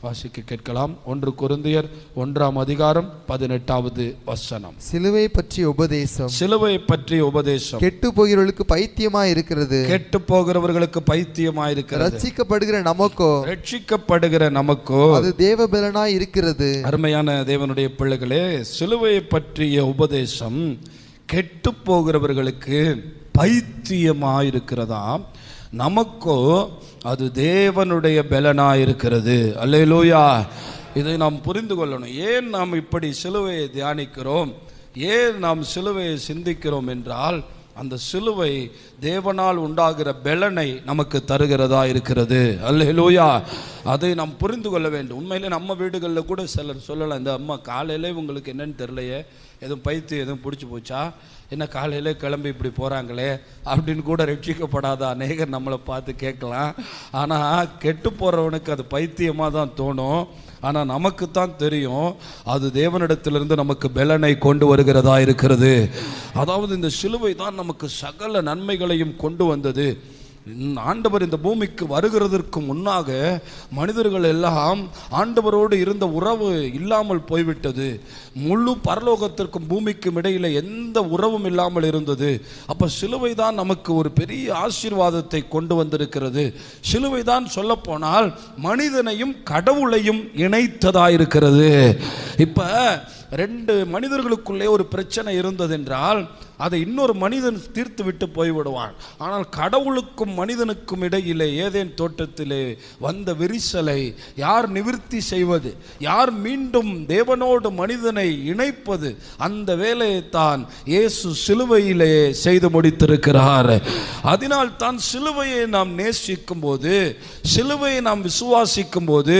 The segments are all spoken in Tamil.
வாசிக்க கேட்கலாம். ஒன்று குருந்தியர் ஒன்றாம் அதிகாரம் பதினெட்டாவது வசனம். சிலுவை பற்றிய உபதேசம். சிலுவை பற்றிய உபதேசம். கெட்டு போகிறவர்களுக்கு பைத்தியமா இருக்கிறது. கெட்டு போகிறவர்களுக்கு பைத்தியமாயிருக்கிறது ரட்சிக்கப்படுகிற நமக்கோ? ரட்சிக்கப்படுகிற நமக்கோ? அது தேவபலனாய் இருக்கிறது. அருமையான தேவனுடைய பிள்ளைகளே சிலுவையை பற்றிய உபதேசம் கெட்டு போகிறவர்களுக்கு பைத்தியமாயிருக்கிறதாம் நமக்கோ அது தேவனுடைய பலனாயிருக்கிறது. அல்லேலூயா. இதை நாம் புரிந்து கொள்ளணும். ஏன் நாம் இப்படி சிலுவையை தியானிக்கிறோம்? ஏன் நாம் சிலுவையை சிந்திக்கிறோம் என்றால் அந்த சிலுவை தேவனால் உண்டாகிற பெலனை நமக்கு தருகிறதா இருக்கிறது. அல்லேலூயா. அதை நாம் புரிந்து கொள்ள வேண்டும். உண்மையிலே நம்ம வீடுகளில் கூட சிலர் சொல்லலாம் இந்த அம்மா காலையிலே உங்களுக்கு என்னன்னு தெரிலையே எதுவும் பைத்து எதுவும் பிடிச்சி போச்சா? என்ன காலையிலே கிளம்பி இப்படி போகிறாங்களே அப்படின்னு கூட ரட்சிக்கப்படாத அநேகர் நம்மளை பார்த்து கேட்கலாம். ஆனால் கெட்டு போகிறவனுக்கு அது பைத்தியமாக தான் தோணும். ஆனால் நமக்கு தான் தெரியும் அது தேவனிடத்திலிருந்து நமக்கு பெலனை கொண்டு வருகிறதா இருக்கிறது. அதாவது இந்த சிலுவை தான் நமக்கு சகல நன்மைகளையும் கொண்டு வந்தது. ஆண்டவர் இந்த பூமிக்கு வருகிறதற்கு முன்னாக மனிதர்கள் எல்லாம் ஆண்டவரோடு இருந்த உறவு இல்லாமல் போய்விட்டது. முழு பரலோகத்திற்கும் பூமிக்கும் இடையில எந்த உறவும் இல்லாமல் இருந்தது. அப்போ சிலுவை தான் நமக்கு ஒரு பெரிய ஆசீர்வாதத்தை கொண்டு வந்திருக்கிறது. சிலுவை தான் சொல்லப்போனால் மனிதனையும் கடவுளையும் இணைத்ததாயிருக்கிறது. இப்போ ரெண்டு மனிதர்களுக்குள்ளே ஒரு பிரச்சனை இருந்ததென்றால் அதை இன்னொரு மனிதன் தீர்த்து விட்டு போய்விடுவான். ஆனால் கடவுளுக்கும் மனிதனுக்கும் இடையிலே ஏதேன் தோட்டத்திலே வந்த விரிசலை யார் நிவிர்த்தி செய்வது? யார் மீண்டும் தேவனோடு மனிதனை இணைப்பது? அந்த வேலையை தான் இயேசு சிலுவையிலே செய்து முடித்திருக்கிறார். அதனால் தான் சிலுவையை நாம் நேசிக்கும் போது சிலுவையை நாம் விசுவாசிக்கும் போது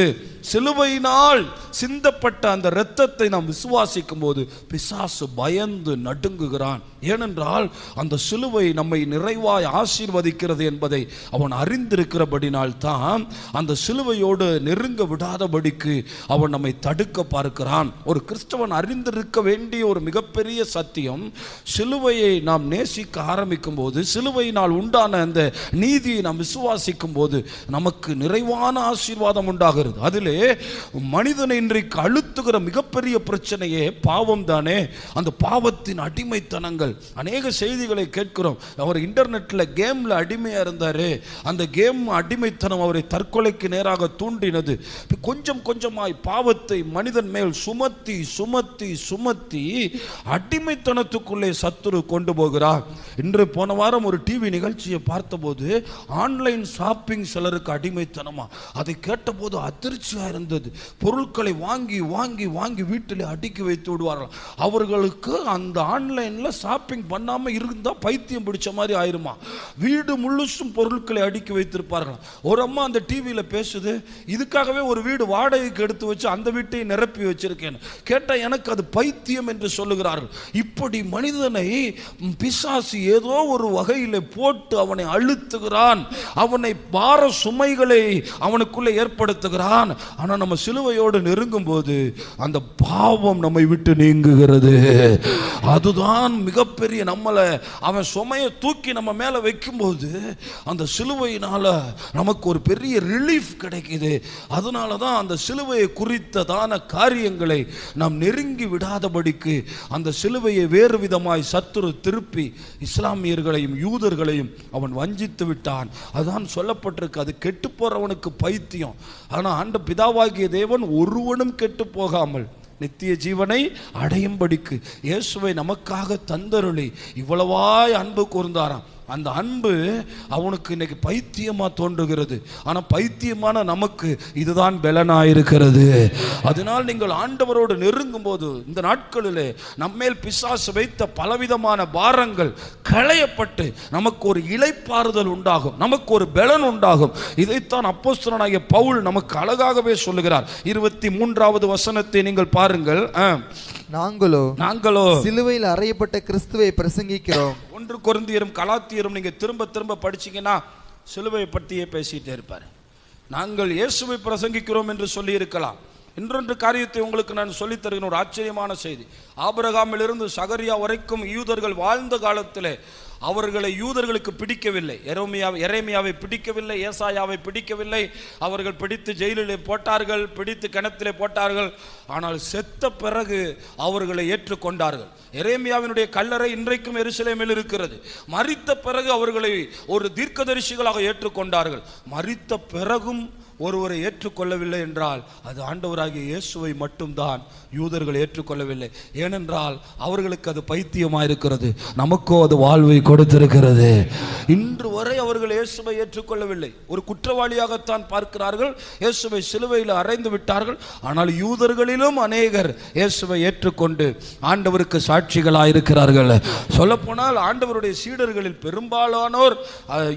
சிலுவையினால் சிந்தப்பட்ட அந்த இரத்தத்தை நாம் விசுவாசிக்கும் போது பிசாசு பயந்து நடுங்குகிறான். ஏனென்றால் அந்த சிலுவை நம்மை நிறைவாய் ஆசீர்வதிக்கிறது என்பதை அவன் அறிந்திருக்கிறபடினால் தான் அந்த சிலுவையோடு நெருங்க விடாதபடிக்கு அவன் நம்மை தடுக்க பார்க்கிறான். ஒரு கிறிஸ்தவன் அறிந்திருக்க வேண்டிய ஒரு மிகப்பெரிய சத்தியம் சிலுவையை நாம் நேசிக்க ஆரம்பிக்கும் போது சிலுவையினால் உண்டான அந்த நீதியை நாம் விசுவாசிக்கும் போது நமக்கு நிறைவான ஆசீர்வாதம் உண்டாகிறது. அதிலே மனிதனை இன்றைக்கு அழுத்துகிற மிகப்பெரிய பிரச்சனையே பாவம் தானே அந்த பாவத்தின் அடிமைத்தனங்கள். அநேக செய்திகளை கேட்கிறோம். அவர் இன்டர்நெட்டில் கேமில் அடிமையாக இருந்தார். அந்த கேம் அடிமைத்தனம் அவரை தற்கொலைக்கு நேராக தூண்டினது. கொஞ்சம் கொஞ்சமாய் பாவத்தை மனிதன் மேல் சுமத்தி சுமத்தி சுமத்தி அடிமைத்தனத்துக்குள்ளே சத்துரு கொண்டு போகிறார். இன்று போன வாரம் ஒரு டிவி நிகழ்ச்சியை பார்த்தபோது ஆன்லைன் ஷாப்பிங் சிலருக்கு அடிமைத்தனமா? அதை கேட்டபோது அதிர்ச்சியாக இருந்தது. பொருட்களை வாங்கி வாங்கி வாங்கி வீட்டில் அடுக்கி வைத்து விடுவார்கள். அவர்களுக்கு அந்த ஆன்லைனில் ஷாப்பிங் பண்ணாமல் இருந்தால் பைத்தியம் பிடிச்ச மாதிரி ஆயிருமா? வீடு முழுசும் பொருட்களை அடுக்கி வைத்திருப்பார்கள். ஒரு அம்மா அந்த டிவியில் பேசுது இதுக்காகவே ஒரு வீடு வாடகைக்கு எடுத்து வச்சு அந்த வீட்டை நிரப்பி வச்சிருக்கேன் கேட்டால் எனக்கு அது பைத்தியம் என்று சொல்லுகிறார்கள். இப்படி மனிதனை பிசாசு ஏதோ ஒரு வகையில் போட்டு அவனை அழுத்துகிறான். அவனை பார சுமைகளை அவனுக்குள்ளே ஏற்படுத்துகிறான். ஆனால் நம்ம சிலுவையோடு நெருங்கும் போது அந்த பாவம் நம்மை விட்டு நீங்குகிறது. அதுதான் மிகப்பெரிய நம்மளை அவன் சுமையை தூக்கி நம்ம மேலே வைக்கும்போது அந்த சிலுவையினால் நமக்கு ஒரு பெரிய ரிலீஃப் கிடைக்குது. அதனால தான் அந்த சிலுவையை குறித்ததான காரியங்களை நாம் நெருங்கி விடாதபடிக்கு அந்த சிலுவையை வேறு விதமாய் சத்துரு திருப்பி இஸ்லாமியர்களையும் யூதர்களையும் அவன் வஞ்சித்து விட்டான். அதுதான் சொல்லப்பட்டிருக்கு. அது கெட்டு போகிறவனுக்கு பைத்தியம். ஆனால் ஆண்ட பிதாவாகிய தேவன் ஒருவனும் கெட்டு போகாமல் நித்திய ஜீவனை அடையும்படிக்கு இயேசுவை நமக்காக தந்தருளி இவ்வளவாய் அன்பு கூர்ந்தாராம். அந்த அன்பு அவனுக்கு இன்னைக்கு பைத்தியமாக தோன்றுகிறது. ஆனால் பைத்தியமான நமக்கு இதுதான் பலனாயிருக்கிறது. அதனால் நீங்கள் ஆண்டவரோடு நெருங்கும் போது இந்த நாட்களிலே நம்மேல் பிசாசு வைத்த பலவிதமான பாரங்கள் களையப்பட்டு நமக்கு ஒரு இலைப்பாறுதல் உண்டாகும். நமக்கு ஒரு பலன் உண்டாகும். இதைத்தான் அப்போஸ்தனாகிய பவுல் நமக்கு அழகாகவே சொல்லுகிறார். இருபத்தி மூன்றாவது வசனத்தை நீங்கள் பாருங்கள். ஆ. நாங்களோ நாங்களோ சிலுவையில் அறையப்பட்ட கிறிஸ்துவை பிரசங்கிக்கிறோம். ஒன்று கொருந்தியரும் கலாத்தியரும் நீங்க திரும்ப திரும்ப படிச்சீங்கன்னா சிலுவையை பற்றியே பேசிட்டே இருப்பார். நாங்கள் இயேசுவை பிரசங்கிக்கிறோம் என்று சொல்லி இருக்கலாம். இன்னொன்று காரியத்தை உங்களுக்கு நான் சொல்லித் தருகிற ஒரு ஆச்சரியமான செய்தி. ஆபிரகாமிலிருந்து சகரியா வரைக்கும் யூதர்கள் வாழ்ந்த காலத்திலே அவர்களை யூதர்களுக்கு பிடிக்கவில்லை. எரோமியா எரேமியாவை பிடிக்கவில்லை ஏசாயாவை பிடிக்கவில்லை. அவர்கள் பிடித்து ஜெயிலிலே போட்டார்கள் பிடித்து கிணத்திலே போட்டார்கள். ஆனால் செத்த பிறகு அவர்களை ஏற்றுக்கொண்டார்கள். எரேமியாவினுடைய கல்லறை இன்றைக்கும் எருசலேமில் இருக்கிறது. மறித்த பிறகு அவர்களை ஒரு தீர்க்கதரிசிகளாக ஏற்றுக்கொண்டார்கள். மறித்த பிறகும் ஒருவரை ஏற்றுக்கொள்ளவில்லை என்றால் அது ஆண்டவராகிய இயேசுவை மட்டும்தான் யூதர்கள் ஏற்றுக்கொள்ளவில்லை. ஏனென்றால் அவர்களுக்கு அது பைத்தியமாக இருக்கிறது நமக்கோ அது வாழ்வை கொடுத்திருக்கிறது. இன்று வரை அவர்கள் இயேசுவை ஏற்றுக்கொள்ளவில்லை. ஒரு குற்றவாளியாகத்தான் பார்க்கிறார்கள். இயேசுவை சிலுவையில் அறைந்து விட்டார்கள். ஆனால் யூதர்களிலும் அநேகர் இயேசுவை ஏற்றுக்கொண்டு ஆண்டவருக்கு சாட்சிகளாக இருக்கிறார்கள் சொல்லப்போனால் ஆண்டவருடைய சீடர்களில் பெரும்பாலானோர்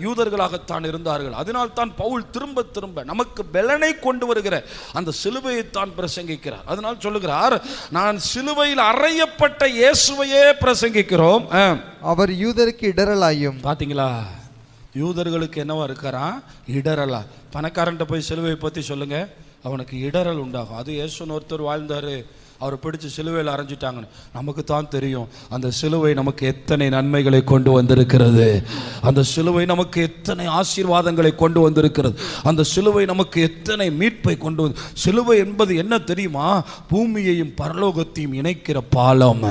யூதர்களாகத்தான் இருந்தார்கள். அதனால் தான் பவுல் திரும்ப திரும்ப நமக்கு பெலனை கொண்டு வருகிற அந்த சிலுவையை தான் பிரசங்கிக்கிறார். அதனால் சொல்லுகிறார் நான் சிலுவையில் அறையப்பட்ட இயேசுவையே பிரசங்கிக்கிறோம். அவர் யூதருக்கு இடரலாயும் பாத்தீங்களா? யூதர்களுக்கு என்னவா இருக்காராம் இடரலா பணக்காரன்ட்ட போய் சிலுவையை பற்றி சொல்லுங்க. அவனுக்கு இடரல் உண்டாகும். அது இயேசுன்னு ஒருத்தர் வாழ்ந்தாரு. அவரை பிடிச்சி சிலுவையில் அரைஞ்சிட்டாங்கன்னு. நமக்கு தான் தெரியும். அந்த சிலுவை நமக்கு எத்தனை நன்மைகளை கொண்டு வந்திருக்கிறது. அந்த சிலுவை நமக்கு எத்தனை ஆசீர்வாதங்களை கொண்டு வந்திருக்கிறது. அந்த சிலுவை நமக்கு எத்தனை மீட்பை கொண்டு வந்து சிலுவை என்பது என்ன தெரியுமா? பூமியையும் பரலோகத்தையும் இணைக்கிற பாலம்.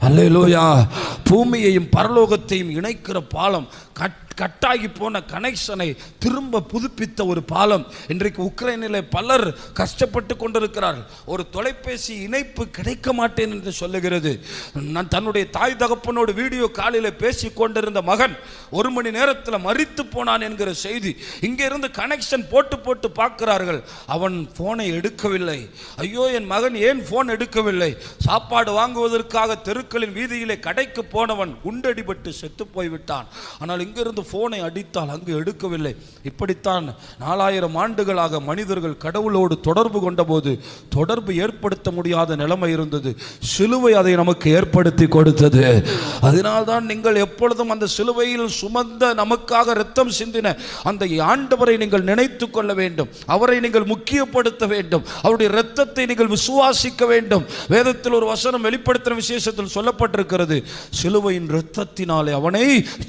அல்லையிலோயா பூமியையும் பரலோகத்தையும் இணைக்கிற பாலம். கட் கட்டாகி போன கனெக்ஷனை திரும்ப புதுப்பித்த ஒரு பாலம். இன்றைக்கு உக்ரைனில் பலர் கஷ்டப்பட்டு கொண்டிருக்கிறார்கள். ஒரு தொலைபேசி இணைப்பு கிடைக்க மாட்டேன் என்று சொல்லுகிறது. நான் தன்னுடைய தாய் தகப்பனோடு வீடியோ காலில் பேசி கொண்டிருந்த மகன் ஒரு மணி நேரத்தில் மறித்து போனான் என்கிற செய்தி. இங்கே இருந்து கனெக்ஷன் போட்டு போட்டு பார்க்கிறார்கள். அவன் ஃபோனை எடுக்கவில்லை. ஐயோ என் மகன் ஏன் ஃபோன் எடுக்கவில்லை? சாப்பாடு வாங்குவதற்காக தெருக்களின் வீதியிலே கடைக்கு போனவன் குண்டடிபட்டு செத்து போய்விட்டான். ஆனால் இங்கிருந்து ஃபோனை அடித்தால் அங்கு எடுக்கவில்லை. இப்படித்தான் நாலாயிரம் ஆண்டுகளாக மனிதர்கள் கடவுளோடு தொடர்பு கொண்டபோது தொடர்பு ஏற்படுத்த முடியாத நிலைமை இருந்தது. சிலுவை அதை நமக்கு ஏற்படுத்தி கொடுத்தது. அதனால்தான் நீங்கள் எப்பொழுதும் அந்த சிலுவையில் சுமந்த நமக்காக ரத்தம் சிந்தின அந்த ஆண்டவரை நீங்கள் நினைத்து கொள்ள வேண்டும். அவரை நீங்கள் முக்கியப்படுத்த வேண்டும். அவருடைய ரத்தத்தை நீங்கள் விசுவாசிக்க வேண்டும். வேதத்தில் ஒரு வசனம் வெளிப்படுத்துகிற விசேஷத்தில் சொல்லப்பட்டிருக்கிறது. சிலுவையின் ரத்தத்தினாலே அவனை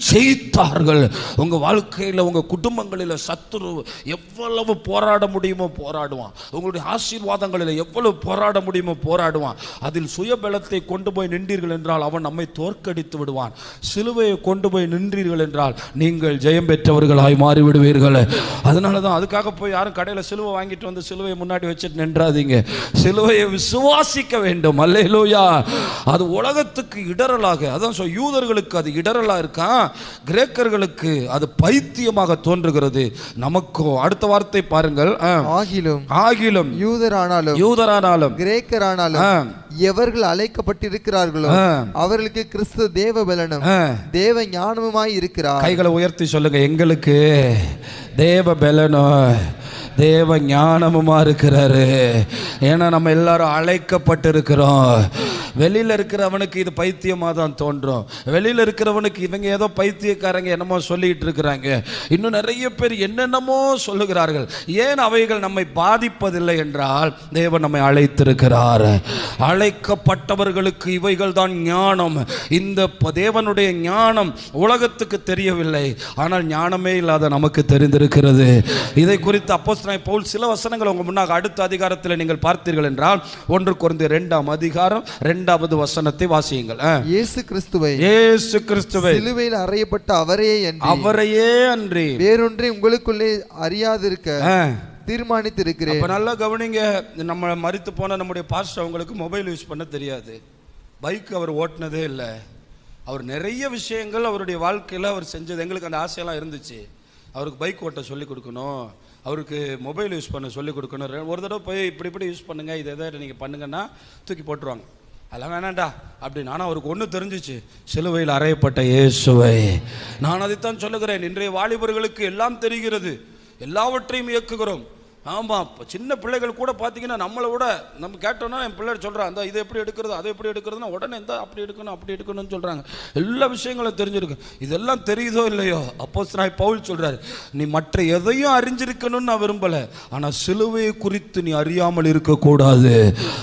ஜெயித்தார்கள். உங்க வாழ்க்கையில் உங்க குடும்பங்களில் சத்துரு எவ்வளவு போராட முடியுமோ போராடுவான். உங்களுடைய ஆசீர்வாதங்களில் எவ்வளவு போராட முடியுமோ போராடுவான். அதில் சுயபலத்தை கொண்டு போய் நின்றீர்கள் என்றால் அவன் நம்மை தோற்கடித்து விடுவான். சிலுவையை கொண்டு போய் நின்றீர்கள் என்றால் நீங்கள் ஜெயம் பெற்றவர்களாய் மாறிவிடுவீர்கள். அதனால தான் அதுக்காக போய் யாரும் கடையில் சிலுவை வாங்கிட்டு வந்து சிலுவையை முன்னாடி வச்சுட்டு நின்றாதீங்க. சிலுவையை விசுவாசிக்க வேண்டும். அல்லையிலோயா அது உலகத்துக்கு இடரலாக அதான் யூதர்களுக்கு அது இடரலா இருக்கான் கிரேக்கர்களுக்கு அது பைத்தியமாக தோன்றுகிறது நமக்கோ அடுத்த வார்த்தை பாருங்கள். ஆகிலும் ஆகிலும் யூதரானாலும் யூதரானாலும் கிரேக்கரானாலும். எவர்கள் அழைக்கப்பட்டிருக்கிறார்களோ. அவர்களுக்கு கிறிஸ்து தேவ பலனும். தேவ ஞானமுமாய் இருக்கிறார் கைகளை உயர்த்தி சொல்லுங்க எங்களுக்கு தேவ பலனோ தேவ ஞானமுமா இருக்கிறாரு. ஏன்னா நம்ம எல்லாரும் அழைக்கப்பட்டிருக்கிறோம். வெளியில் இருக்கிறவனுக்கு இது பைத்தியமாக தான் தோன்றும். வெளியில் இருக்கிறவனுக்கு இவங்க ஏதோ பைத்தியக்காரங்க என்னமோ சொல்லிகிட்டு இருக்கிறாங்க. இன்னும் நிறைய பேர் என்னென்னமோ சொல்லுகிறார்கள். ஏன் அவைகள் நம்மை பாதிப்பதில்லை என்றால் தேவன் நம்மை அழைத்திருக்கிறார். அழைக்கப்பட்டவர்களுக்கு இவைகள் தான் ஞானம். இந்த தேவனுடைய ஞானம் உலகத்துக்கு தெரியவில்லை. ஆனால் ஞானமே இல்லாத நமக்கு தெரிந்திருக்கிறது. இதை குறித்து அப்போ அப்போஸ்தலனாகிய பவுல் சில வசனங்கள் உங்க முன்னாக அடுத்த அதிகாரத்தில் நீங்கள் பார்த்தீர்கள் என்றால் ஒன்று குறைந்த இரண்டாம் அதிகாரம் இரண்டாவது வசனத்தை வாசியுங்கள். இயேசு கிறிஸ்துவை இயேசு கிறிஸ்துவை. சிலுவையில் அறையப்பட்ட அவரே என்று அவரையே அன்றி. வேறொன்றை உங்களுக்குள்ளே அறியாதிருக்க. தீர்மானித்திருக்கிறேன். அப்ப நல்லா கவனிங்க நம்ம மறித்து போன நம்முடைய பாஸ்டர் அவங்களுக்கு மொபைல் யூஸ் பண்ண தெரியாது. பைக் அவர் ஓட்டினதே இல்லை. அவர் நிறைய விஷயங்கள் அவருடைய வாழ்க்கையில் அவர் செஞ்சது. எங்களுக்கு அந்த ஆசையெல்லாம் இருந்துச்சு. அவருக்கு பைக் ஓட்ட சொல்லி கொடுக்கணும். அவருக்கு மொபைல் யூஸ் பண்ண சொல்லிக் கொடுக்கணும். ஒரு தடவை போய் இப்படி இப்படி யூஸ் பண்ணுங்கள் இதை எதை நீங்கள் பண்ணுங்கன்னா தூக்கி போட்டுருவாங்க. அதெல்லாம் வேணாண்டா அப்படின்னு ஆனால் அவருக்கு ஒன்று தெரிஞ்சிச்சு. சிலுவையில் அறையப்பட்ட இயேசுவை. நான் அதைத்தான் சொல்லுகிறேன். இன்றைய வாலிபர்களுக்கு எல்லாம் தெரிகிறது. எல்லாவற்றையும் இயக்குகிறோம். ஆமாம் இப்போ சின்ன பிள்ளைகள் கூட பார்த்தீங்கன்னா நம்மளை விட நம்ம கேட்டோம்னா என் பிள்ளை சொல்கிறான் அந்த இதை எப்படி எடுக்கிறது அதை எப்படி எடுக்கிறதுனா உடனே இந்த அப்படி எடுக்கணும் அப்படி எடுக்கணும்னு சொல்கிறாங்க எல்லா விஷயங்களும் தெரிஞ்சிருக்கு. இதெல்லாம் தெரியுதோ இல்லையோ? அப்போ நான் பவுல் சொல்கிறாரு நீ மற்ற எதையும் அறிஞ்சிருக்கணும்னு நான் விரும்பலை. ஆனால் சிலுவையை குறித்து நீ அறியாமல் இருக்கக்கூடாது.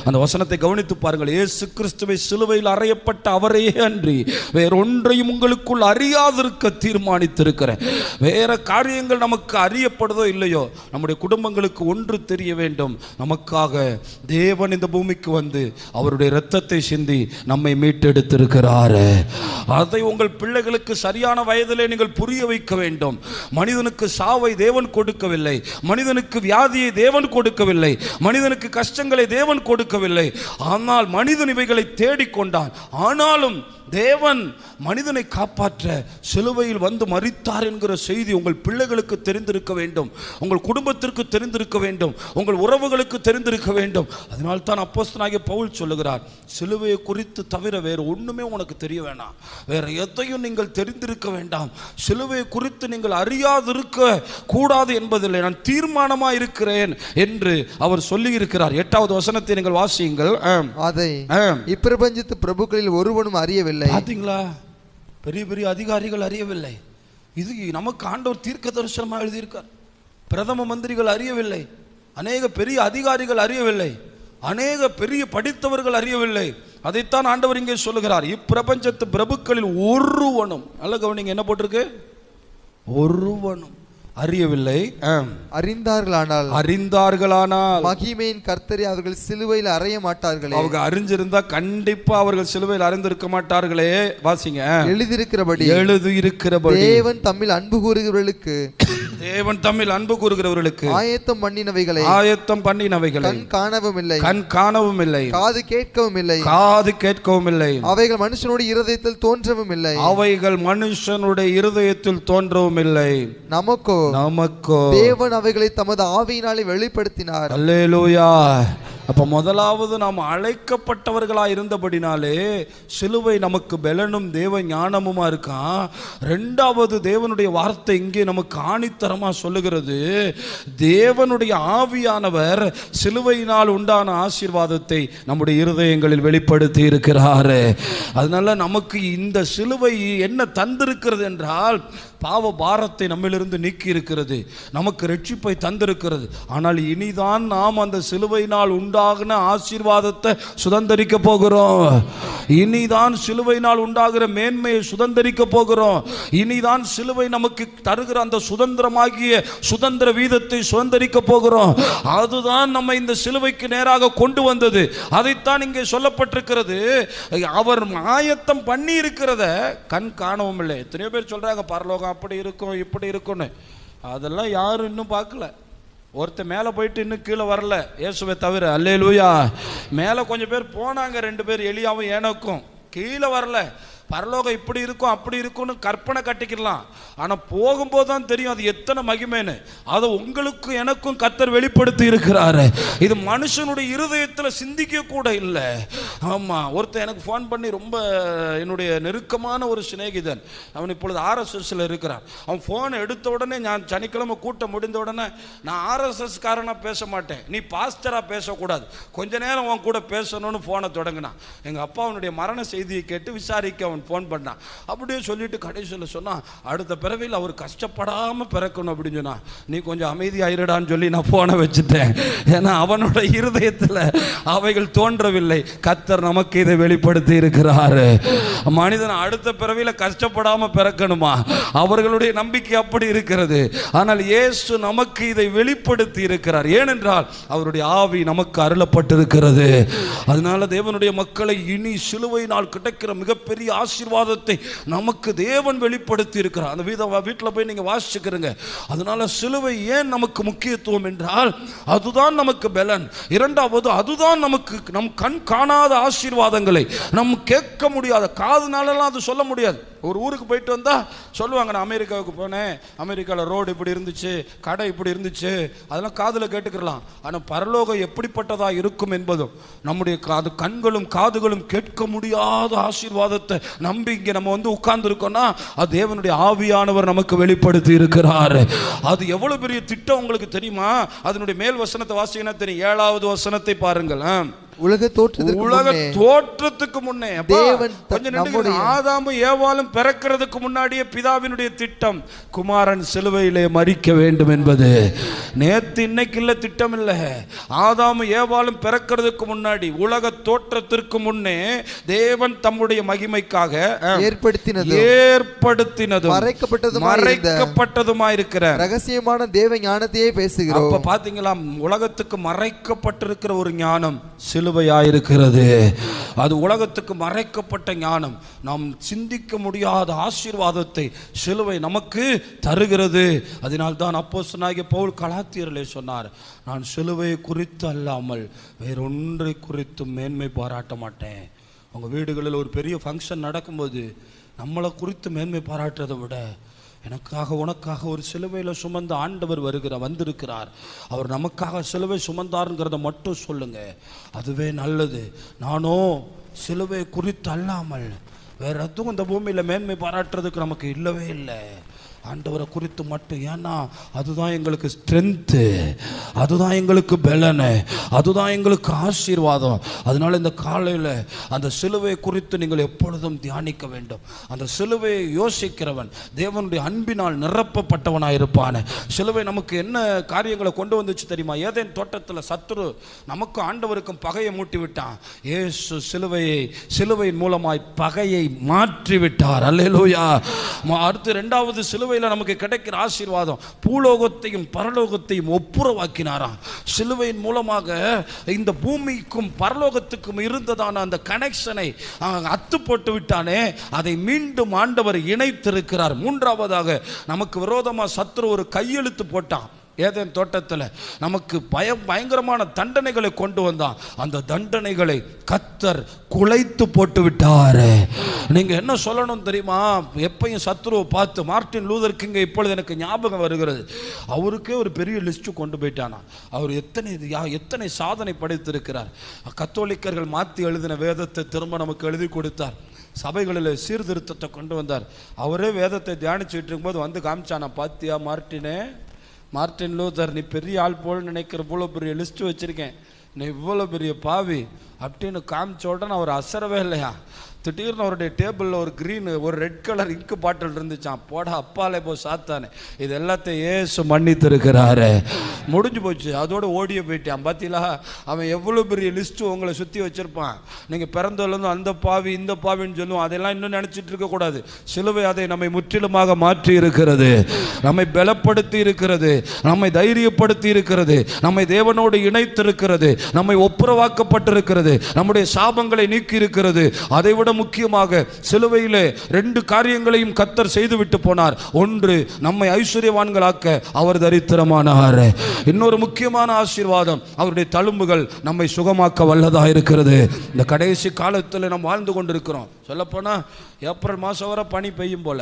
அந்த வசனத்தை கவனித்து பாருங்கள். ஏசு கிறிஸ்துவை சிலுவையில் அறையப்பட்ட அவரையே அன்றி வேறொன்றையும் உங்களுக்குள் அறியாதிருக்க தீர்மானித்திருக்கிறேன். வேற காரியங்கள் நமக்கு அறியப்படுதோ இல்லையோ நம்முடைய குடும்பங்களுக்கு ஒன்று தெரிய வேண்டும். நமக்காக தேவன் இந்த பூமிக்கு வந்து அவருடைய இரத்தத்தை சிந்தி நம்மை மீட்டெடுத்திருக்கிறார். அதை உங்கள் பிள்ளைகளுக்கு சரியான வயதிலே நீங்கள் புரிய வைக்க வேண்டும். மனிதனுக்கு சாவை தேவன் கொடுக்கவில்லை. மனிதனுக்கு வியாதியை தேவன் கொடுக்கவில்லை. மனிதனுக்கு கஷ்டங்களை தேவன் கொடுக்கவில்லை. ஆனால் மனிதன் இவைகளை தேடிக்கொண்டான். ஆனாலும் தேவன் மனிதனை காப்பாற்ற சிலுவையில் வந்து மறித்தார் என்கிற செய்தி உங்கள் பிள்ளைகளுக்கு தெரிந்திருக்க வேண்டும். உங்கள் குடும்பத்திற்கு தெரிந்திருக்க வேண்டும். உங்கள் உறவுகளுக்கு தெரிந்திருக்க வேண்டும். அதனால் தான் அப்போஸ்தலனாகிய பவுல் சொல்லுகிறார் சிலுவையை குறித்து தவிர வேறு ஒண்ணுமே உனக்கு தெரிய வேண்டாம் வேற எதையும் நீங்கள் தெரிந்திருக்க வேண்டாம். சிலுவையை குறித்து நீங்கள் அறியாதிருக்க கூடாது என்பதில்லை. நான் தீர்மானமாக இருக்கிறேன் என்று அவர் சொல்லி இருக்கிறார் எட்டாவது வசனத்தை நீங்கள் வாசியுங்கள். அதை. இப்பிரபஞ்சத்து பிரபுக்களில் ஒருவனும் அறியவில்லை. பாத்தீங்களா? பெரிய பெரிய அதிகாரிகள் அறியவில்லை. இது நமக்கு ஆண்டவர் தீர்க்க தரிசனமாக எழுதியிருக்கார். பிரதம மந்திரிகள் அறியவில்லை. அநேக பெரிய அதிகாரிகள் அறியவில்லை. அநேக பெரிய படித்தவர்கள் அறியவில்லை. அதைத்தான் ஆண்டவர் இங்கே சொல்லுகிறார். இப்பிரபஞ்சத்து பிரபுக்களில் ஒருவனும் நல்ல கவனிங்க என்ன போட்டிருக்கு? ஒருவனும். அறியவில்லை. அறிந்தார்களானால் அறிந்தார்களானால் மகிமையின் கர்த்தரை அவர்கள் சிலுவையில் அறைய மாட்டார்களே. அவங்க அறிஞ்சிருந்தா கண்டிப்பா அவர்கள் சிலுவையில் அறிந்திருக்க மாட்டார்களே. வாசிங்க. எழுதியிருக்கிறபடி எழுதி இருக்கிறபடி தேவன் தம்மில் அன்பு கூறுகிறவர்களுக்கு தேவன் தம்மில் அன்பு கூறுகிறவர்களுக்கு ஆயத்தம் பண்ணினவைகளை. ஆயத்தம் பண்ணினவைகளை. கண் காணவும் இல்லை கண் காணவும் இல்லை காது கேட்கவும் இல்லை காது கேட்கவும் இல்லை அவைகள் மனுஷனுடைய இருதயத்தில் தோன்றவும் இல்லை அவைகள் மனுஷனுடைய இருதயத்தில் தோன்றவும் இல்லை நமக்கோ நமக்கோ தேவன் அவைகளை தமது ஆவியினாலே வெளிப்படுத்தினார். அல்லேலூயா. அப்ப முதலாவது நாம் அழைக்கப்பட்டவர்களா இருந்தபடினாலே சிலுவை நமக்கு பெலனும் தேவ ஞானமுமா இருக்கான் ரெண்டாவது தேவனுடைய வார்த்தை இங்கே நமக்கு ஆணித்தரமா சொல்லுகிறது. தேவனுடைய ஆவியானவர் சிலுவையினால் உண்டான ஆசீர்வாதத்தை நம்முடைய இருதயங்களில் வெளிப்படுத்தி இருக்கிறாரு. அதனால நமக்கு இந்த சிலுவை என்ன தந்திருக்கிறது என்றால் பாவ பாரத்தை நம்மிலிருந்து நீக்கி இருக்கிறது நமக்கு ரட்சிப்பை தந்திருக்கிறது. ஆனால் இனிதான் நாம் அந்த சிலுவையினால் உண்டாகின ஆசீர்வாதத்தை சுதந்தரிக்க போகிறோம். இனிதான் சிலுவையினால் உண்டாகிற மேன்மையை சுதந்தரிக்க போகிறோம். இனிதான் சிலுவை நமக்கு தருகிற அந்த சுதந்திரமாகிய சுதந்திர வீதத்தை சுதந்தரிக்க போகிறோம். அதுதான் நம்ம இந்த சிலுவைக்கு நேராக கொண்டு வந்தது. அதைத்தான் இங்கே சொல்லப்பட்டிருக்கிறது. அவர் ஆயத்தம் பண்ணி இருக்கிறத கண் காணவும் இல்லை எத்தனையோ பேர் சொல்றாங்க பரலோகம் அப்படி இருக்கும் இப்படி இருக்கும்னு. அதெல்லாம் யாரும் இன்னும் பார்க்கல. ஒருத்தன் மேலே போயிட்டு இன்னும் கீழே வரல. இயேசுவை தவிர அல்லே லூயா மேலே கொஞ்சம் பேர் போனாங்க ரெண்டு பேர் எளியாவும் ஏனோக்கும். கீழே வரல. பரலோகம் இப்படி இருக்கும் அப்படி இருக்கும்னு கற்பனை கட்டிக்கலாம் ஆனால் போகும்போது தான் தெரியும் அது எத்தனை மகிமைன்னு. அதை உங்களுக்கும் எனக்கும் கத்தர் வெளிப்படுத்தி இருக்கிறாரு. இது மனுஷனுடைய இருதயத்தில் சிந்திக்க கூட இல்லை. ஆமாம் ஒருத்தன் எனக்கு ஃபோன் பண்ணி ரொம்ப என்னுடைய நெருக்கமான ஒரு சிநேகிதன். அவன் இப்பொழுது ஆர்எஸ்எஸ்ல இருக்கிறான். அவன் ஃபோனை எடுத்த உடனே நான் சனிக்கிழமை கூட்டம் முடிந்த உடனே நான் ஆர்எஸ்எஸ் காரனாக பேச மாட்டேன். நீ பாஸ்டராக பேசக்கூடாது. கொஞ்ச நேரம் அவன் கூட பேசணும்னு ஃபோனை தொடங்கினான். எங்கள் அப்பா அவனுடைய மரண செய்தியை கேட்டு விசாரிக்க அவன் ஃபோன் பண்ணான். அப்படியே சொல்லிட்டு கடைசியில் சொன்னான் அடுத்த பிறவையில் அவர் கஷ்டப்படாமல் பிறக்கணும் அப்படின்னு சொன்னான். நீ கொஞ்சம் அமைதியாயிருடான்னு சொல்லி நான் ஃபோனை வச்சுட்டேன். ஏன்னா அவனோட இருதயத்தில் அவைகள் தோன்றவில்லை. கத்தர் நமக்கு இதை வெளிப்படுத்தி இருக்கிறாரு. மனிதன் அடுத்த பிறவியில் கஷ்டப்படாமல் பிறக்கணுமா? அவர்களுடைய நம்பிக்கை அப்படி இருக்கிறது. ஆனால் இயேசு நமக்கு இதை வெளிப்படுத்தி இருக்கிறார். ஏனென்றால் அவருடைய ஆவி நமக்கு அருளப்பட்டிருக்கிறது. அதனால தேவனுடைய மக்களை இனி சிலுவையினால் கிடைக்கிற மிகப்பெரிய ஆசை ஆசீர்வாதத்தை நமக்கு தேவன் வெளிப்படுத்தி இருக்கிறார் அந்த வீத வீட்டில் போய் நீங்கள் வாசிச்சுக்கிறங்க. அதனால சிலுவை ஏன் நமக்கு முக்கியத்துவம் என்றால் அதுதான் நமக்கு பலன். இரண்டாவது அதுதான் நமக்கு நம் கண் காணாத ஆசீர்வாதங்களை நம் கேட்க முடியாத காதுனாலலாம் அது சொல்ல முடியாது. ஒரு ஊருக்கு போயிட்டு வந்தால் சொல்லுவாங்க நான் அமெரிக்காவுக்கு போனேன். அமெரிக்காவில் ரோடு இப்படி இருந்துச்சு கடை இப்படி இருந்துச்சு. அதெல்லாம் காதில் கேட்டுக்கிறலாம். ஆனால் பரலோகம் எப்படிப்பட்டதாக இருக்கும் என்பதும் நம்முடைய காது கண்களும் காதுகளும் கேட்க முடியாத ஆசீர்வாதத்தை நம்பி இங்கே நம்ம வந்து உட்கார்ந்துருக்கோம்னா அது தேவனுடைய ஆவியானவர் நமக்கு வெளிப்படுத்தி இருக்கிறார். அது எவ்வளவு பெரிய திட்டம் உங்களுக்கு தெரியுமா? அதனுடைய மேல் வசனத்தை வாசிங்கன்னா தெரியும். ஏழாவது வசனத்தை பாருங்கள். ஆ. உலக தோற்றத்திற்கு உலக தோற்றத்துக்கு முன்னே. தேவன். நம்முடைய- ஆதாமும் ஏவாளும் பிறக்கிறதுக்கு முன்னாடியே பிதாவினுடைய திட்டம் குமாரன் சிலுவையிலே மறிக்க வேண்டும் என்பது. நேத்து இன்னைக்கு இல்ல திட்டம் இல்ல. ஆதாமும் ஏவாளும் பிறக்கிறதுக்கு முன்னாடி உலக தோற்றத்திற்கு முன்னே தேவன் தம்முடைய மகிமைக்காக ஏற்படுத்தினது ஏற்படுத்தினதும் மறைக்கப்பட்டதுமாய் இருந்த மறைக்கப்பட்டதுமாய் இருக்கிற ரகசியமான தேவ ஞானத்தையே பேசுகிறோம். அப்ப பாத்தீங்களா உலகத்துக்கு மறைக்கப்பட்டிருக்கிற ஒரு ஞானம் சிலுவையாயிருக்கிறது அது உலகத்துக்கு மறைக்கப்பட்ட ஞானம். நாம் சிந்திக்க முடியாத ஆசீர்வாதத்தை சிலுவை நமக்கு தருகிறது. அதனால் தான் சொன்னாகிய பவுல் கலாத்தியர்களே சொன்னார் நான் சிலுவை குறித்து அல்லாமல் வேறொன்றை குறித்து மேன்மை பாராட்ட மாட்டேன். அவங்க வீடுகளில் ஒரு பெரிய ஃபங்க்ஷன் நடக்கும்போது நம்மளை குறித்து மேன்மை பாராட்டுறதை விட எனக்காக உனக்காக ஒரு சிலுவையில் சுமந்த ஆண்டவர் வருகிற வந்திருக்கிறார். அவர் நமக்காக சிலுவை சுமந்தாருங்கிறத மட்டும் சொல்லுங்க. அதுவே நல்லது. நானோ சிலுவை குறித்து அல்லாமல் வேற எதுவும் இந்த பூமியில் மேன்மை பாராட்டுறதுக்கு நமக்கு இல்லவே இல்லை. ஆண்டவரை குறித்து மட்டும் ஏன்னா அதுதான் எங்களுக்கு ஸ்ட்ரென்த்து அதுதான் எங்களுக்கு பலனு அதுதான் எங்களுக்கு ஆசீர்வாதம். அதனால இந்த காலையில் அந்த சிலுவை குறித்து நீங்கள் எப்பொழுதும் தியானிக்க வேண்டும். அந்த சிலுவையை யோசிக்கிறவன் தேவனுடைய அன்பினால் நிரப்பப்பட்டவனாக இருப்பான். சிலுவை நமக்கு என்ன காரியங்களை கொண்டு வந்துச்சு தெரியுமா? ஏதேன் தோட்டத்தில் சத்துரு நமக்கும் ஆண்டவருக்கும் பகையை மூட்டி விட்டான் ஏசு சிலுவையை சிலுவையின் மூலமாய் பகையை மாற்றி விட்டார் அல்லேலூயா அடுத்து ரெண்டாவது சிலுவை சிலுவையில் நமக்கு கிடைக்கிற ஆசீர்வாதம் பூலோகத்தையும் பரலோகத்தையும் ஒப்புரவாக்கினாராம். சிலுவையின் மூலமாக இந்த பூமிக்கும் பரலோகத்துக்கும் இருந்ததான அந்த கனெக்ஷனை அத்து போட்டு விட்டானே அதை மீண்டும் ஆண்டவர் இணைத்திருக்கிறார். மூன்றாவதாக நமக்கு விரோதமாக சத்துரு ஒரு கையெழுத்து போட்டான். ஏதேன் தோட்டத்தில் நமக்கு பயம் பயங்கரமான தண்டனைகளை கொண்டு வந்தான். அந்த தண்டனைகளை கத்தர் குலைத்து போட்டு விட்டார். நீங்கள் என்ன சொல்லணும் தெரியுமா? எப்பையும் சத்ருவை பார்த்து மார்ட்டின் லூதர் கிங்க இப்பொழுது எனக்கு ஞாபகம் வருகிறது. அவருக்கே ஒரு பெரிய லிஸ்ட்டு கொண்டு போயிட்டானா. அவர் எத்தனை இது யா- எத்தனை சாதனை படைத்திருக்கிறார். கத்தோலிக்கர்கள் மாற்றி எழுதின வேதத்தை திரும்ப நமக்கு எழுதி கொடுத்தார். சபைகளில் சீர்திருத்தத்தை கொண்டு வந்தார். அவரே வேதத்தை தியானிச்சுட்டு இருக்கும்போது வந்து காமிச்சானா பாத்தியா மார்ட்டினே? மார்ட்டின் லூதர் நீ பெரிய ஆள் போல் நினைக்கிற இவ்வளோ பெரிய லிஸ்ட் வச்சிருக்கேன். நீ இவ்வளோ பெரிய பாவி. அப்படின்னு காமிச்ச உடனே அவர் அசரவே இல்லையா? திடீர்னு அவருடைய டேபிளில் ஒரு க்ரீன் ஒரு ரெட் கலர் இங்கு பாட்டில் இருந்துச்சான் போடா அப்பாலே போ சாத்தானே. இது எல்லாத்தையும் ஏசு மன்னித்திருக்கிறாரு. முடிஞ்சு போச்சு. அதோடு ஓடியே போயிட்டான். பார்த்தீங்களா அவன் எவ்வளோ பெரிய லிஸ்ட்டு உங்களை சுற்றி வச்சுருப்பான். நீங்கள் பிறந்ததுலேருந்து அந்த பாவி இந்த பாவின்னு சொல்லுவோம். அதெல்லாம் இன்னும் நினச்சிட்டு இருக்கக்கூடாது சிலுவை அதை நம்மை முற்றிலுமாக மாற்றி இருக்கிறது. நம்மை பலப்படுத்தி இருக்கிறது. நம்மை தைரியப்படுத்தி இருக்கிறது. நம்மை தேவனோடு இணைத்திருக்கிறது. நம்மை ஒப்புரவாக்கப்பட்டிருக்கிறது. நம்முடைய சாபங்களை நீக்கி இருக்கிறது. அதை விட முக்கியமாக சிலுவையிலே ரெண்டு காரியங்களையும் கத்தர் செய்துவிட்டு போனார். ஒன்று நம்மை ஐஸ்வர்யவான்களாக்க அவர் தரித்திரமானார். இன்னொரு முக்கியமான ஆசீர்வாதம் அவருடைய தழும்புகள் நம்மை சுகமாக்க வல்லதா இருக்கிறது. இந்த கடைசி காலத்தில் நாம் வாழ்ந்து கொண்டிருக்கிறோம். சொல்லப்போனால் ஏப்ரல் மாதம் வர பனி பெய்யும் போல.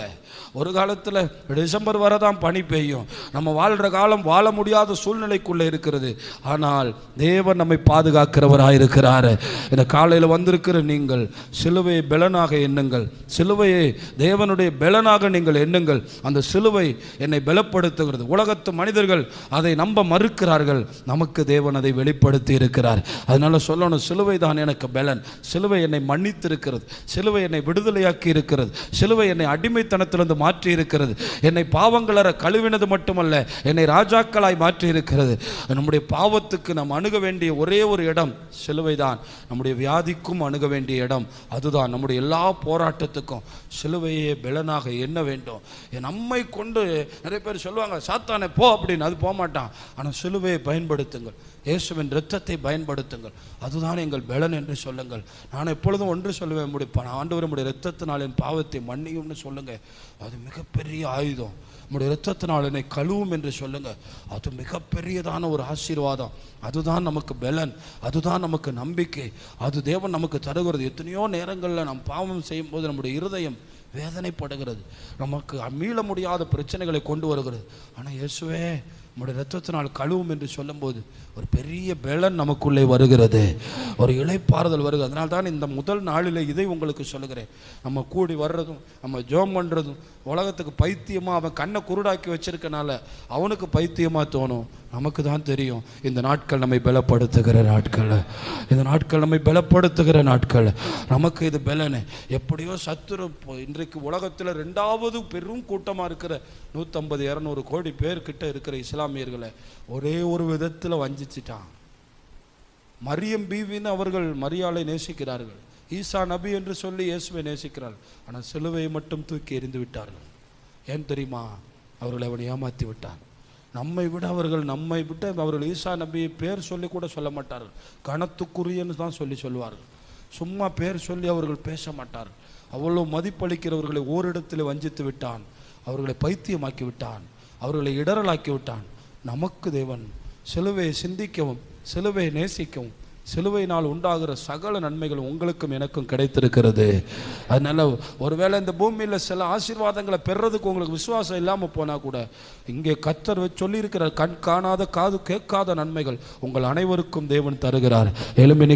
ஒரு காலத்தில் டிசம்பர் வரை தான் பனி பெய்யும். நம்ம வாழ்கிற காலம் வாழ முடியாத சூழ்நிலைக்குள்ளே இருக்கிறது. ஆனால் தேவன் நம்மை பாதுகாக்கிறவராக இருக்கிறார். இந்த காலையில் வந்திருக்கிற நீங்கள் சிலுவையை பெலனாக எண்ணுங்கள். சிலுவையை தேவனுடைய பெலனாக நீங்கள் எண்ணுங்கள். அந்த சிலுவை என்னை பலப்படுத்துகிறது. உலகத்து மனிதர்கள் அதை நம்ப மறுக்கிறார்கள். நமக்கு தேவன் அதை வெளிப்படுத்தி இருக்கிறார். அதனால் சொல்லணும் சிலுவை தான் எனக்கு பெலன். சிலுவை என்னை மன்னித்திருக்கிறது. சிலுவை என்னை விடுதலையாக்கி இருக்கிறது. சிலுவை என்னை அடிமைத்தனத்திலிருந்து மாற்றி இருக்கிறது என்னை பாவங்களற கழுவினது மட்டுமல்ல என்னை ராஜாக்களாய் மாற்றி இருக்கிறது நம்முடைய பாவத்துக்கு நாம் அணுக வேண்டிய ஒரே ஒரு இடம் சிலுவை தான் நம்முடைய வியாதிக்கும் அணுக வேண்டிய இடம். அதுதான் நம்முடைய எல்லா போராட்டத்துக்கும் சிலுவையே பெலனாக எண்ண வேண்டும். நம்மை கொண்டு நிறைய பேர் சொல்லுவாங்க சாத்தானே போ அப்படின்னு. அது போக மாட்டான் ஆனால் சிலுவையை பயன்படுத்துங்கள். இயேசுவின் இரத்தத்தை பயன்படுத்துங்கள். அதுதான் எங்கள் பெலன் என்று சொல்லுங்கள். நான் எப்பொழுதும் ஒன்று சொல்லுவேன் முடிப்பான். ஆண்டவர் நம்முடைய இரத்தத்தினால் என் பாவத்தை மன்னியும்னு சொல்லுங்கள் அது மிகப்பெரிய ஆயுதம். நம்முடைய இரத்தத்தினால் என்னை கழுவும் என்று சொல்லுங்க. அது மிகப்பெரியதான ஒரு ஆசீர்வாதம். அதுதான் நமக்கு பலன். அதுதான் நமக்கு நம்பிக்கை. அது தேவன் நமக்கு தருகிறது. எத்தனையோ நேரங்களில் நாம் பாவம் செய்யும்போது நம்முடைய இருதயம் வேதனைப்படுகிறது. நமக்கு மீள முடியாத பிரச்சனைகளை கொண்டு வருகிறது. ஆனால் இயேசுவே நம்முடைய ரத்தத்தினால் கழுவும் என்று சொல்லும்போது ஒரு பெரிய பலன் நமக்குள்ளே வருகிறது. ஒரு இளைப்பாறுதல் வருகிறது அதனால தான் இந்த முதல் நாளில் இதை உங்களுக்கு சொல்லுகிறேன். நம்ம கூடி வர்றதும் நம்ம ஜோம் பண்ணுறதும் உலகத்துக்கு பைத்தியமாக அவன் கண்ணை குருடாக்கி வச்சிருக்கனால அவனுக்கு பைத்தியமாக தோணும். நமக்கு தான் தெரியும். இந்த நாட்கள் நம்மை பலப்படுத்துகிற நாட்கள். இந்த நாட்கள் நம்மை பலப்படுத்துகிற நாட்கள். நமக்கு இது பலனு. எப்படியோ சத்துரு இப்போ இன்றைக்கு உலகத்தில் ரெண்டாவது பெரும் கூட்டமாக இருக்கிற நூற்றம்பது இரநூறு கோடி பேர்கிட்ட இருக்கிற இஸ்லாமியர்களை ஒரே ஒரு விதத்தில் வஞ்சிச்சிட்டான் மரியம் பீவின்னு அவர்கள் மரியாளை நேசிக்கிறார்கள். ஈசா நபி என்று சொல்லி இயேசுவை நேசிக்கிறார்கள் ஆனால் சிலுவையை மட்டும் தூக்கி எறிந்து விட்டார்கள். ஏன் தெரியுமா? அவர்களை அவன் ஏமாற்றி விட்டான். நம்மை விட அவர்கள் நம்மை விட்டு அவர்கள் ஈசா நபி பேர் சொல்லி கூட சொல்ல மாட்டார்கள். கணத்துக்குரியன்னு தான் சொல்லி சொல்வார்கள் சும்மா பேர் சொல்லி அவர்கள் பேச மாட்டார்கள். அவ்வளோ மதிப்பளிக்கிறவர்களை ஓரிடத்தில் வஞ்சித்து விட்டான். அவர்களை பைத்தியமாக்கி விட்டான். அவர்களை இடரலாக்கி விட்டான். நமக்கு தேவன் சிலுவையை சிந்திக்கவும் சிலுவையை நேசிக்கவும் சிலுவையினால் உண்டாகிற சகல நன்மைகள் உங்களுக்கும் எனக்கும் கிடைத்திருக்கிறது. அதனால ஒருவேளை இந்த பூமியில் சில ஆசீர்வாதங்களை பெறதுக்கு உங்களுக்கு விசுவாசம் இல்லாமல் போனால் கூட இங்கே கத்தர் சொல்லியிருக்கிறார் சொல்லியிருக்கிற கண் காணாத காது கேட்காத நன்மைகள் உங்கள் அனைவருக்கும் தேவன் தருகிறார். எலும்பி